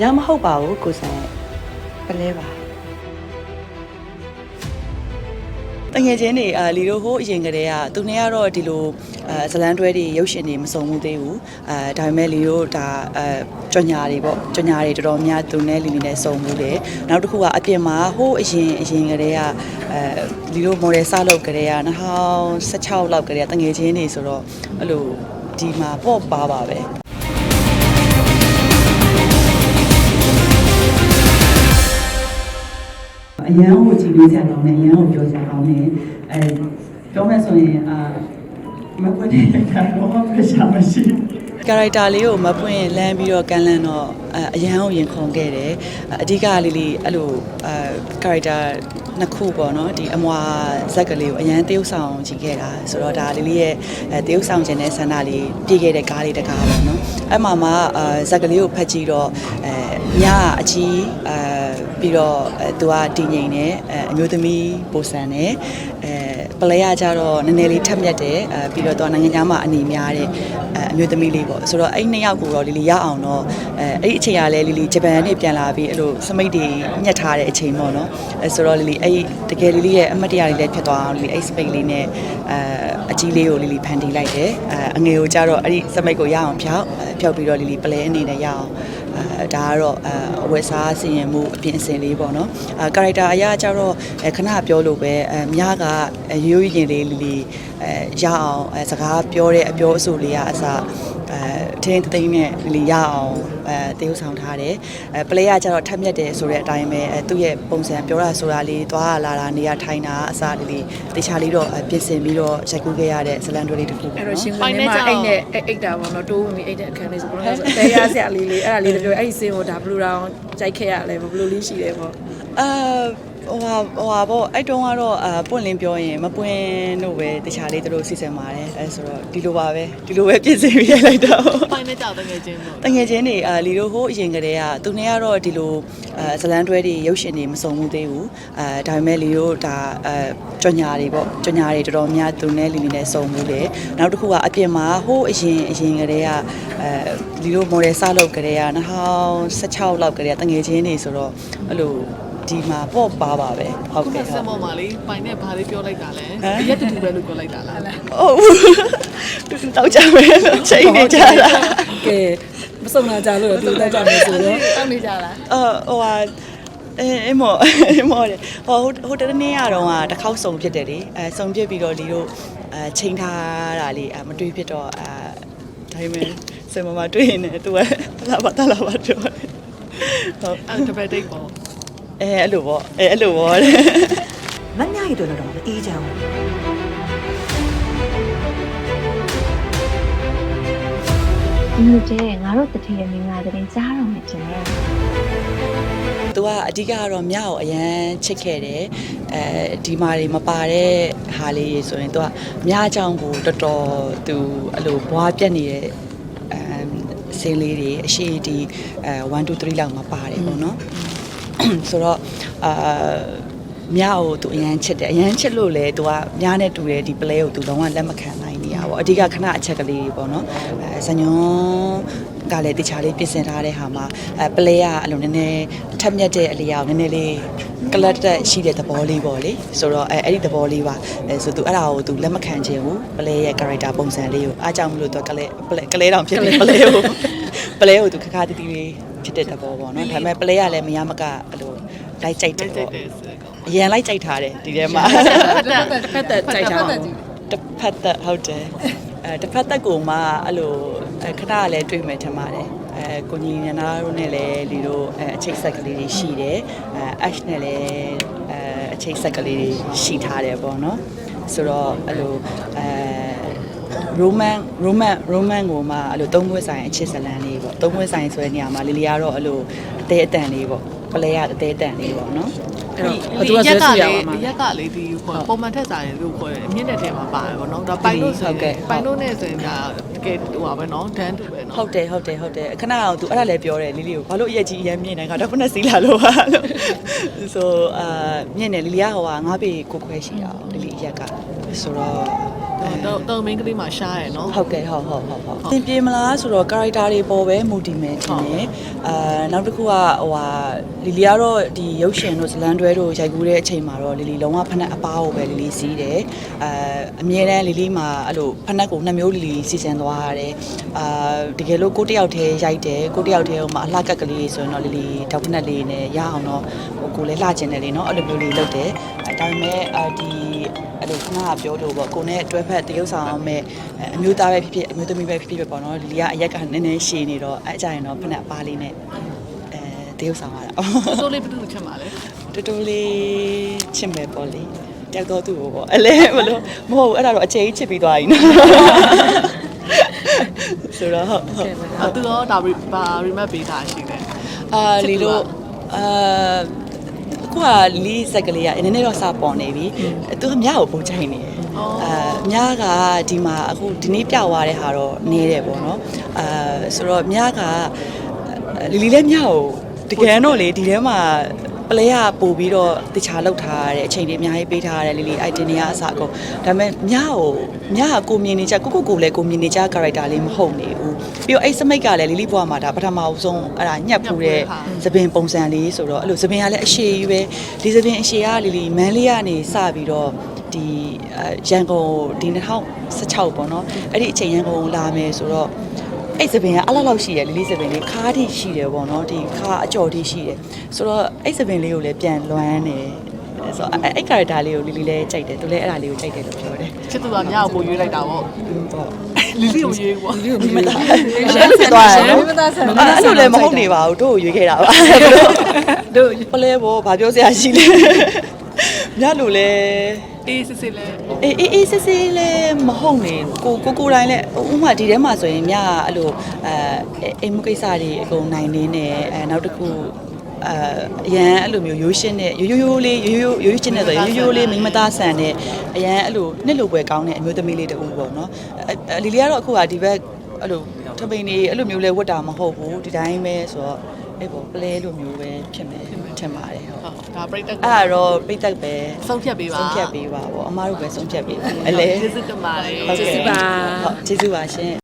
ညာမဟုတ်ပါဘူးကိုဆန်ပလဲပါတငယ်ချင်းတွေအာလီတို့ဟိုးအရင်ကတည်းကသူနဲ့ကတော့ဒီလိုအဲဇလန်တွဲတွေရုပ်ရှင်တွေမစုံမှုသေးဘူးအဲဒါပေမဲ့လီတို့ဒါအဲကြော်ညာတွေပေါ့ကြော်ညာတွေတော်တော်များသူနဲ့လီလီနဲ့စုံမှုတယ်နောက်တစ်ခုကအပြင်မှာဟိုးအရင်အရင်ကတည်းကအဲလီတို့ model စလုပ်ကတည်းက2016လောက်ကတည်းကတငယ်ချင်းတွေဆိုတော့အဲ့လိုဒီမှာပေါ့ပါပါပဲ အရန်ကိုကြည်လေးစရာကောင်းတယ်အရန်ကိုပြောစရာကောင်းတယ်အဲပြောမယ်ဆိုရင်အာမပွင့်တဲ့ကတော့မပြရှာမရှိကာရိုက်တာလေးကိုမပွင့်လမ်းပြီးတော့ကန်လန်းတော့အအရန်ကိုရင်ခုန်ခဲ့တယ်အဓိကလေးလေးအဲ့လိုအာကာရိုက်တာနှစ်ခုပေါ့နော်ဒီအမွာဇက်ကလေးကိုအရန်တရုပ်ဆောင်ကြည့်ခဲ့တာဆိုတော့ဒါလေးလေးရဲ့အဲတရုပ်ဆောင်ခြင်းတဲ့ဆန္ဒလေးပြည့်ခဲ့တဲ့ကားလေးတစ်ကားပေါ့နော်အဲ့မှာမှအာဇက်ကလေးကိုဖတ်ကြည့်တော့အဲညအကြီးအဲ ပြီးတော့အဲသူကတည်ငြိမ်နေအဲအမျိုးသမီးပိုဆန်နေအဲပလဲရကြတော့နည်းနည်းလေးထက်မြက်တယ်အဲပြီးတော့သူကနိုင်ငံခြားမှာအနေများတဲ့အဲအမျိုးသမီးလေးပေါ့ဆိုတော့အဲ့နှစ်ယောက်ကိုတော့လီလီရအောင်တော့အဲအဲ့ဒီအချိန်ကလည်းလီလီဂျပန်ကနေပြန်လာပြီးအဲ့လိုစမိတ်တွေညှက်ထားတဲ့အချိန်ပေါ့နော်အဲဆိုတော့လီလီအဲ့တကယ်လီလီရဲ့အမတ်တရားလေးလည်းဖြစ်သွားအောင်လီလီအဲ့စမိတ်လေးနဲ့အဲအကြီးလေးကိုလီလီဖန်တီးလိုက်တယ်အဲအငယ်ကိုကြတော့အဲ့ဒီစမိတ်ကိုရအောင်ဖြောက်အဲဖြောက်ပြီးတော့လီလီပလဲအနေနဲ့ရအောင်အဲ ဒါကတော့အဲအဝယ်စားစီရင်မှုအပြင်အစင်လေးပေါ့နော်အဲကာရိုက်တာအရာကြတော့အဲခဏပြောလို့ပဲအဲမြားကအဲရိုးရိုးရင်လေးလီလီအဲရအောင်အဲစကားပြောတဲ့အပြောအဆိုလေးကအစ အဲထင်းသိမ်းနဲ့လီလီရအောင်အဲတည်ဥဆောင်ထားတယ်အဲပလေကကြတော့ထက်မြက်တယ်ဆိုတဲ့အတိုင်းပဲအဲသူ့ရဲ့ပုံစံပြောတာဆိုတာလေးသွားလာတာနေရာထိုင်တာအစလေးလေးတခြားလေးတော့ပြင်ဆင်ပြီးတော့ရိုက်ကူးခဲ့ရတဲ့ဇလန်တွဲလေးတစ်ခုပေါ့အဲ့နော်တော့ရှင်ဝင်နေမှာအိတ်နဲ့အိတ်တာပေါ့နော်တိုးဝင်ပြီးအိတ်တဲ့အခန်းလေးဆိုတော့တဲရဆရာလေးလေးအဲ့ဒါလေးပြောအဲ့ဒီစင်းကိုဒါဘလူးတောင်ကြိုက်ခဲ့ရလဲဘလူးလေးရှိတယ်ပေါ့အာ ဟိုဟာဟိုဟာပေါ့အဲ့တုန်းကတော့အာပွင့်လင်းပြောရင်မပွင့်လို့ပဲတခြားလေးသူတို့စီစဉ်ပါတယ်အဲဆိုတော့ဒီလိုပါပဲဒီလိုပဲပြင်ဆင်ပြီးရိုက်လိုက်တော့ပိုင်နဲ့ကြောက်တငယ်ချင်းတို့တငယ်ချင်းတွေအာလီတို့ဟိုးအရင်ကတည်းကသူနဲ့ကတော့ဒီလိုအဲဇလန်တွဲတွေရုပ်ရှင်တွေမစုံမှုသေးဘူးအဲဒါပေမဲ့လီတို့ဒါအဲကြော်ညာတွေပေါ့ကြော်ညာတွေတော်တော်များသူနဲ့လီလီနဲ့စုံမှုတယ်နောက်တစ်ခုကအပြင်မှာဟိုးအရင်အရင်ကတည်းကအဲလီတို့ model စလုပ်ကတည်းက2016လောက်ကတည်းကတငယ်ချင်းတွေဆိုတော့အဲ့လို ဒီမှာပေါ့ပါပါပဲဟုတ်ခုနကဲ့စဟုတ်မောမှာလေပိုင်နဲ့ဘာလေးပြောလိုက်တာလဲဟမ်ရက်တူတူပဲလို့ပြောလိုက်တာလားဟုတ်တူတောက်ကြမယ်လို့ချိန်နေကြတာကဲမစုံလာကြလို့တူတက်ကြမယ်ဆိုတော့တောက်နေကြလားအော်ဟိုဟာအဲအမောအမောလေဟိုဟိုတနေ့ရတော့ကတစ်ခေါက်စုံဖြစ်တယ်လေအဲစုံဖြစ်ပြီးတော့ဒီတို့အဲချိန်ထားတာလေမတွေးဖြစ်တော့အဲဒါပေမဲ့စမမတွေးနေသူကလာပါတလာပါတော့ဟုတ်အဲ့တပည့်တိတ်ပေါ့ အဲအဲ့လိုပေါ့အဲအဲ့လိုပေါ့မမကြီးတို့တော့မအေးကြဘူးဒီလိုကျဲငါတို့တတိယမင်္ဂလာသတင်းကြားတော့မှကျင်တယ်သူကအဓိကကတော့မြောက်ကိုအရန်ချစ်ခဲ့တယ်အဲဒီမာတွေမပါတဲ့ဟာလေးတွေဆိုရင်သူကမြောက်အကြောင်းကိုတော်တော်သူအဲ့လိုဘွားပြက်နေတဲ့အဲစင်းလေးတွေအရှိဒီအဲ1 2 3လောက်မှာပါတယ်ပေါ့နော် ဆိုတော့အာမြောက်ကိုသူအရန်ချစ်တယ်အရန်ချစ်လို့လေသူကမြားနဲ့တူတယ်ဒီ play ကိုသူလုံးဝလက်မခံနိုင်နေရပါဘောအဓိကခဏအချက်ကလေးတွေပေါ့နော်အဲဇညွန်ကလည်းတခြားလေးပြင်ဆင်ထားတဲ့ဟာမှာအဲ play ကအဲ့လိုနည်းနည်းထက်မြက်တဲ့အလျောက်နည်းနည်းလေးကလတ်တက်ရှိတဲ့သဘောလေးပေါ့လေဆိုတော့အဲအဲ့ဒီသဘောလေးပါအဲဆိုသူအဲ့ဒါကိုသူလက်မခံချင်ဘူး play ရဲ့ character ပုံစံလေးကိုအားကြောင့်မလို့သူကလည်း play ကလေးတောင်ဖြစ်နေ play ကို play ကိုသူခါခါတီးတီးလေးဖြစ်တဲ့သဘောပေါ့နော်ဒါပေမဲ့ play ကလည်းမရမကအဲ့လိုလိုက်ကြိုက်တယ်တိတ်ပေါ့တယ်ဆိုတော့အရန်လိုက်ကြိုက်ထားတယ်ဒီထဲမှာဖတ်တက်ဖတ်တက်ကြိုက်တာတစ်ဖက်သက်ဟုတ်တယ်အဲတစ်ဖက်သက်ကိုမှအဲ့လိုအဲခဏလည်းတွေ့မယ်ထင်ပါတယ်အဲကိုညီညာနာတို့နဲ့လည်းဒီလိုအဲအချိတ်ဆက်ကလေးတွေရှိတယ်အဲ ash နဲ့လည်းအဲအချိတ်ဆက်ကလေးတွေရှိထားတယ်ပေါ့နော်ဆိုတော့အဲ့လိုအဲ roman roman roman ကိုမှအဲ့လိုသုံးခွဲဆိုင်အချစ်ဇလန်လေးပေါ့သုံးခွဲဆိုင်ဆိုတဲ့နေရာမှာလီလီကတော့အဲ့လိုအသေးအတန်လေးပေါ့ပလဲရအသေးအတန်လေးပေါ့နော်အဲ့တော့ဘသူကဆွဲဆူရအောင်မှာရက်ကလေဒီခေါ်ပုံမှန်ထက်စားတယ်လို့ခေါ်တယ်အမြင့်တဲ့ထဲမှာပါတယ်ပေါ့နော်ဒါပိုင်လို့ဆိုဟုတ်ကဲ့ရင်ပိုင်လို့နဲ့ဆိုရင်ဒါတကယ်ဟိုပါပဲနော်ဒန်းတူပဲနော်ဟုတ်တယ်ဟုတ်တယ်ဟုတ်တယ်ခဏအောင် तू အဲ့ဒါလည်းပြောတယ်လီလီကိုဘာလို့အရက်ကြီးအရင်မြင်နေကတော့ခုနစီလာလို့ပါလို့ဆိုအာမြင်တယ်လီလီကဟိုကငါးပေကိုခွဲရှိတာလီလီအရက်ကဆိုတော့ တော့တော့ main ကလေးမှာရှားရယ်နော် ဟုတ်ကဲ့ဟုတ်ဟုတ်ဟုတ်ဟုတ်သင်ပြေမလားဆိုတော့ character တွေပေါ်ပဲမူတည်မယ်ထင်တယ်အာနောက်တစ်ခုကဟိုဟာလီလီကတော့ဒီရုပ်ရှင်တို့ဇလန်တွဲတို့ရိုက်ကူးတဲ့အချိန်မှာတော့လီလီလုံးဝဖက်နှက်အပားကိုပဲလီလီစီးတယ်အာအမြဲတမ်းလီလီမှာအဲ့လိုဖက်နှက်ကိုနှစ်မျိုးလီလီစီစဉ်သွားရတယ်အာတကယ်လို့ကိုတစ်ယောက်တည်းရိုက်တယ်ကိုတစ်ယောက်တည်းဟိုမှာအလှကက်ကလေးတွေဆိုရင်တော့လီလီတောက်ဖက်နှက်လေးနဲ့ရအောင်တော့ဟိုကိုလည်းလှကျင်တယ်လေနော်အဲ့လိုမျိုးလေးလုပ်တယ်အဲဒါပေမဲ့အာဒီ အဲ့လိုခဏကပြောလို့ပေါ့ကိုနဲ့တွဲဖက်တရုပ်ဆောင်အောင်မဲ့အဲအမျိုးသားပဲဖြစ်ဖြစ်အမျိုးသမီးပဲဖြစ်ဖြစ်ပဲပေါ့နော်လီလီကအရက်ကနည်းနည်းရှည်နေတော့အဲ့အကြရင်တော့ဖက်နဲ့အပါလေးနဲ့အဲတရုပ်ဆောင်ရတာတိုးလေးဘယ်သူချင်ပါလဲတူတူလေးချစ်မယ်ပေါ့လေတောက်တော့သူ့ကိုပေါ့အဲ့လေဘလို့မဟုတ်ဘူးအဲ့ဒါတော့အချိန်ကြီးချစ်ပြီးသွားပြီနော်ဆိုတော့ဟုတ်ဟုတ်အသူရောဒါဘာ remap ပေးတာရှိတယ်အာလီတို့အာအ ခုကလီစက်ကလေးကနည်းနည်းတော့စပေါ်နေပြီသူကမြကိုပုံချိုင်နေတယ်အာမြားကဒီမှာအခုဒီနေ့ပြသွားတဲ့ဟာတော့နေတယ်ပေါ့နော်အာဆိုတော့မြားကလီလီလည်းမြားကိုတကယ်တော့လေဒီထဲမှာ ပလဲရပို့ပြီးတော့တခြားလောက်ထားရတဲ့အချိန်တွေအများကြီးပေးထားရတယ်လီလီ item တွေကအစအကုန်ဒါပေမဲ့မြားကိုမြားကကိုမြင်နေကြကိုကိုကိုလည်းကိုမြင်နေကြ character လေးမဟုတ်နေဘူးပြီးတော့အဲ့စမိတ်ကလည်းလီလီဘွားမှာဒါပထမအဆုံးအဲ့ဒါညှက်ဖူးတဲ့သပင်ပုံစံလေးဆိုတော့အဲ့လိုသပင်ကလည်းအရှိကြီးပဲဒီသပင်အရှိကလီလီမန်းလေးကနေစပြီးတော့ဒီအဲရန်ကုန်ဒီ2016ပေါ့နော်အဲ့ဒီအချိန်ရန်ကုန်လာမယ်ဆိုတော့ အဲ့စပင်ကအလောက်လောက်ရှိရလီလီစပင်လေးခါးထိရှိတယ်ပေါ့နော်ဒီခါးအကျော်ထိရှိတယ်ဆိုတော့အဲ့စပင်လေးကိုလည်းပြန်လွမ်းတယ်ဆိုတော့အဲ့အဲ့ character လေးကိုလီလီလည်းကြိုက်တယ်သူလည်းအဲ့ဒါလေးကိုကြိုက်တယ်လို့ပြောတယ်ချစ်သူကမြကိုပို့ရွေးလိုက်တာပေါ့ပေါ့လီလီကိုရွေးပေါ့မသားရှင်းဖြစ်သွားတယ်နော်အဲ့လိုလည်းမဟုတ်နေပါဘူးတို့ကိုရွေးခဲ့တာပါတို့ပလဲဘောဘာပြောစရာရှိလဲ ညလိုလဲအေးစစ်စစ်လဲအေးအေးအေးစစ်စစ်လည်းမဟုတ်နေဘူးကိုကိုကိုတိုင်းလည်းဥပမာဒီထဲမှာဆိုရင်မြကအဲ့လိုအဲအိမ်မှုကိစ္စတွေအကုန်နိုင်နေနေအဲနောက်တစ်ခုအဲအရန်အဲ့လိုမျိုးရိုးရှင်းတဲ့ရိုးရိုးရိုးလေးရိုးရိုးရိုးရိုးချင်းတဲ့ဆိုရိုးရိုးလေးမိမသားဆန်တဲ့အရန်အဲ့လိုနှစ်လိုပွဲကောင်းတဲ့အမျိုးသမီးလေးတူပေါ့နော်အဲလီလီကတော့အခုကဒီဘက်အဲ့လိုထပိန်နေအဲ့လိုမျိုးလဲဝတ်တာမဟုတ်ဘူးဒီတိုင်းပဲဆိုတော့အဲ့ပေါ်ပလဲလိုမျိုးပဲဖြစ်မယ်ထင်ပါတယ်ဟုတ်ဟုတ် ဒါပြိတ္တကအဲ့ဒါတော့ပြိတက်ပဲဆုံးဖြတ်ပေးပါဆုံးဖြတ်ပေးပါဗောအမားတို့ပဲဆုံးဖြတ်ပေးပါအလဲကျေးဇူးတင်ပါတယ်ဟုတ်ကဲ့ဟုတ်ကျေးဇူးပါရှင်